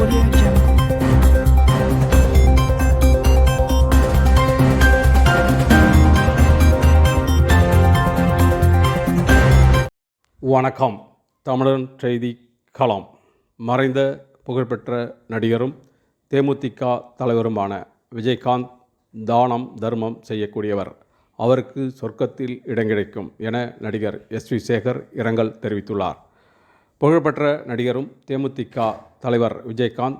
Audio Jungle. வணக்கம். தமிழன் செய்தி களம். மறைந்த புகழ்பெற்ற நடிகரும் தேமுதிக தலைவருமான விஜயகாந்த் தானம் தர்மம் செய்யக்கூடியவர். அவருக்கு சொர்க்கத்தில் இடம் கிடைக்கும் என நடிகர் எஸ் வி சேகர் இரங்கல் தெரிவித்துள்ளார். புகழ்பெற்ற நடிகரும் தேமுதிக தலைவர் விஜயகாந்த்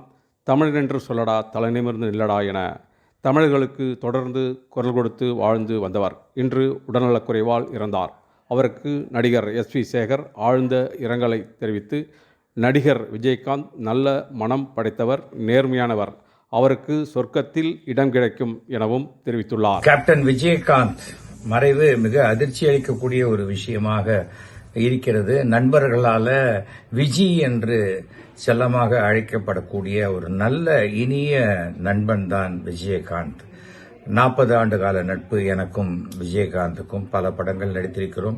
தமிழனென்று சொல்லடா தலைநிமிர்ந்து நில்லடா என தமிழர்களுக்கு தொடர்ந்து குரல் கொடுத்து வாழ்ந்து வந்தவர். இன்று உடல்நலக்குறைவால் இறந்தார். அவருக்கு நடிகர் எஸ். வி. சேகர் ஆழ்ந்த இரங்கலை தெரிவித்து நடிகர் விஜயகாந்த் நல்ல மனம் படைத்தவர் நேர்மையானவர். அவருக்கு சொர்க்கத்தில் இடம் கிடைக்கும் எனவும் தெரிவித்துள்ளார். கேப்டன் விஜயகாந்த் மறைவு மிக அதிர்ச்சி அளிக்கக்கூடிய ஒரு விஷயமாக இருக்கிறது. நண்பர்களால விஜி என்று செல்லமாக அழைக்கப்படக்கூடிய ஒரு நல்ல இனிய நண்பன் தான் விஜயகாந்த். நாற்பது ஆண்டு கால நட்பு எனக்கும் விஜயகாந்துக்கும் பல படங்கள் நடித்திருக்கிறோம்.